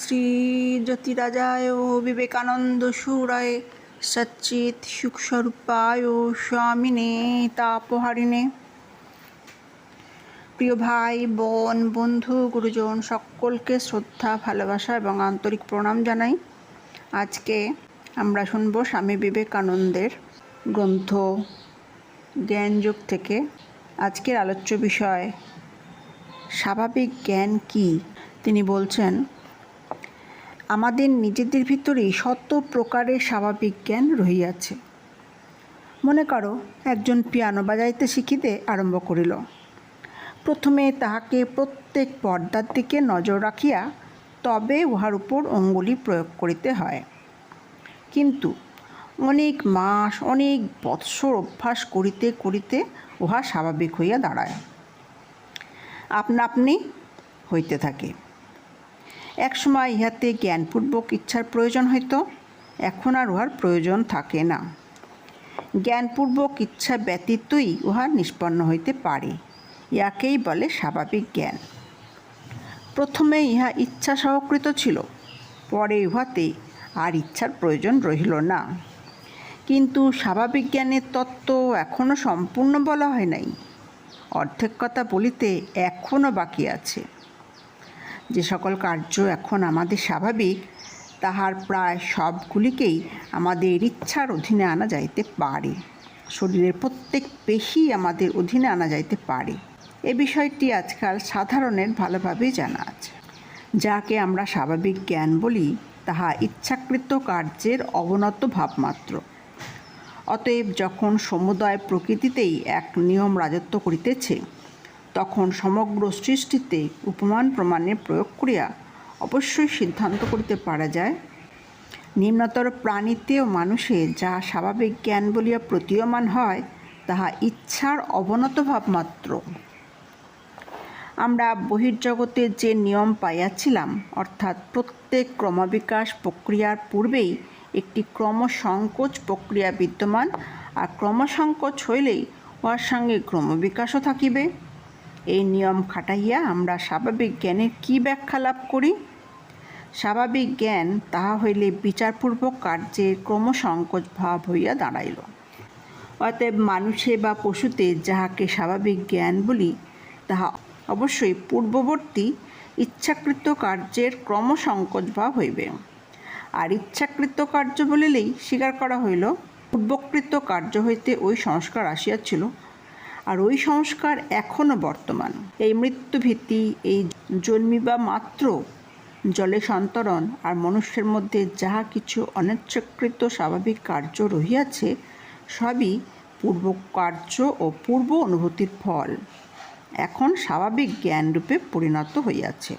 শ্রী জ্যোতিরাজায় বিবেকানন্দ সুরায় সচ্চিত সুখস্বরূপায় স্বামিনে তাপহারিণে প্রিয় ভাই, বোন, বন্ধু, গুরুজন, সকলকে শ্রদ্ধা, ভালোবাসা এবং আন্তরিক প্রণাম জানাই। আজকে আমরা শুনব স্বামী বিবেকানন্দের গ্রন্থ জ্ঞানযোগ থেকে। আজকের আলোচ্য বিষয়, স্বাভাবিক জ্ঞান কি? তিনি বলছেন আমাদের নিজেদের ভিতরেই শত প্রকারের স্বাভাবিক জ্ঞান রহিয়াছে। মনে করো, একজন পিয়ানো বাজাইতে শিখিতে আরম্ভ করিল। প্রথমে তাহাকে প্রত্যেক পর্দার দিকে নজর রাখিয়া তবে উহার উপর অঙ্গুলি প্রয়োগ করিতে হয়। কিন্তু অনেক মাস, অনেক বৎসর অভ্যাস করিতে করিতে উহা স্বাভাবিক হইয়া দাঁড়ায়। আপনা আপনি হইতে থাকে। একসময় ইহাতে জ্ঞানপূর্বক ইচ্ছার প্রয়োজন হইত, এখন আর উহার প্রয়োজন থাকে না। জ্ঞানপূর্বক ইচ্ছা ব্যতীতই উহা নিষ্পন্ন হইতে পারে, ইয়াকেই বলে স্বাভাবিক জ্ঞান। প্রথমে ইহা ইচ্ছা সহকৃত ছিল, পরে উহাতে আর ইচ্ছার প্রয়োজন রহিল না। কিন্তু স্বাভাবিক জ্ঞানের তত্ত্ব এখনও সম্পূর্ণ বলা হয় নাই। অর্ধেক কথা বলিতে এখনও বাকি আছে। যে সকল কার্য এখন আমাদের স্বাভাবিক, তাহার প্রায় সবগুলিকেই আমাদের ইচ্ছার অধীনে আনা যাইতে পারে। শরীরের প্রত্যেক পেশি আমাদের অধীনে আনা যাইতে পারে। এ বিষয়টি আজকাল সাধারণের ভালোভাবেই জানা আছে। যাকে আমরা স্বাভাবিক জ্ঞান বলি, তাহা ইচ্ছাকৃত কার্যের অবনত ভাবমাত্র। অতএব যখন সমুদয় প্রকৃতিতেই এক নিয়ম রাজত্ব করিতেছে তখন সমগ্র সৃষ্টিতে উপমান প্রমাণের প্রয়োগ করিয়া অবশ্যই সিদ্ধান্ত করিতে পারা যায়। নিম্নতর প্রাণীতে ও মানুষে যা স্বাভাবিক জ্ঞান বলিয়া প্রতীয়মান হয়, তাহা ইচ্ছার অবনত ভাব মাত্র। আমরা বহির্জগতে যে নিয়ম পাইয়াছিলাম, অর্থাৎ প্রত্যেক ক্রমবিকাশ প্রক্রিয়ার পূর্বেই একটি ক্রমসংকোচ প্রক্রিয়া বিদ্যমান, আর ক্রমসংকোচ হইলেই উহার সঙ্গে ক্রমবিকাশও থাকিবে। এই নিয়ম খাটাইয়া আমরা স্বাভাবিক জ্ঞানের কী ব্যাখ্যা লাভ করি? স্বাভাবিক জ্ঞান তাহা হইলে বিচারপূর্বক কার্যের ক্রমসংকোচ ভাব হইয়া দাঁড়াইল। অতএব মানুষে বা পশুতে যাহাকে স্বাভাবিক জ্ঞান বলি, তাহা অবশ্যই পূর্ববর্তী ইচ্ছাকৃত কার্যের ক্রমসংকোচ ভাব হইবে। আর ইচ্ছাকৃত কার্য বলিলেই স্বীকার করা হইল, পূর্বকৃত কার্য হইতে ওই সংস্কার আসিয়াছিল। আর ওই সংস্কার এখনও বর্তমান। এই মৃত্যুভীতি, এই জন্মিবা মাত্র জলে সন্তরণ আর মনুষ্যের মধ্যে যাহা কিছু অনিচ্ছাকৃত স্বাভাবিক কার্য রহিয়াছে, সবই পূর্ব কার্য ও পূর্ব অনুভূতির ফল। এখন স্বাভাবিক জ্ঞানরূপে পরিণত হইয়াছে।